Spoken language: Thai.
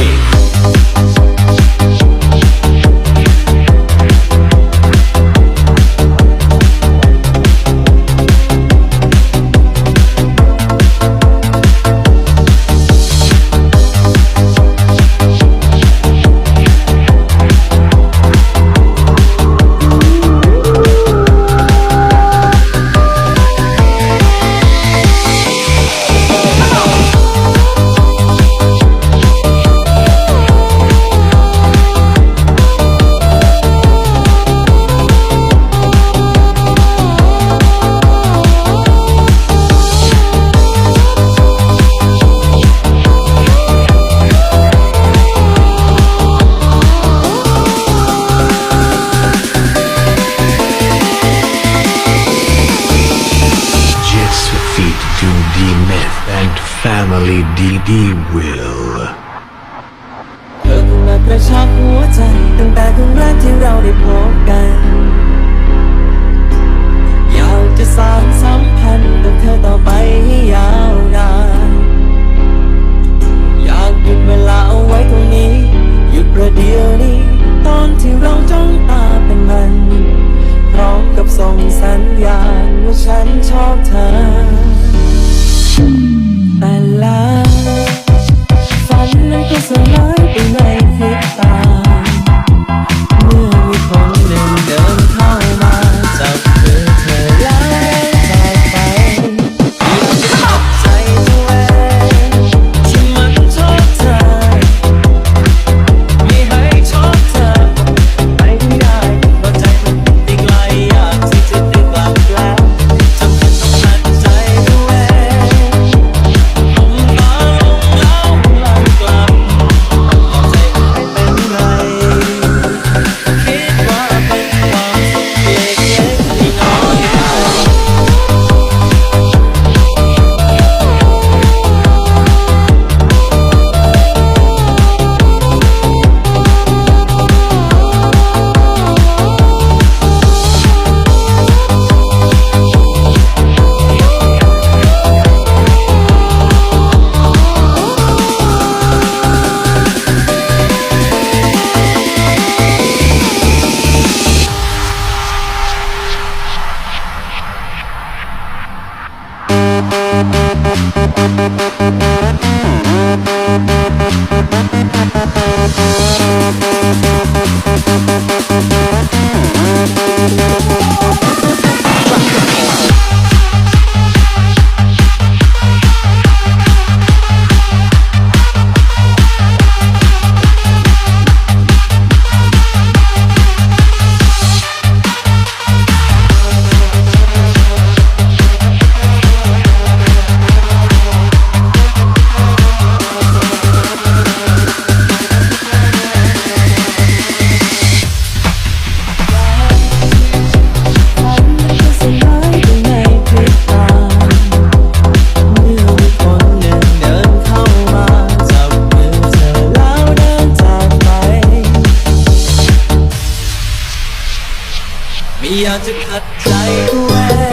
Music Family DD will เธอคงมากระชากหัวใจตั้งแต่ครั้งแรกที่เราได้พบกัน light. ไม่อยากจะขัดใจตัวเอง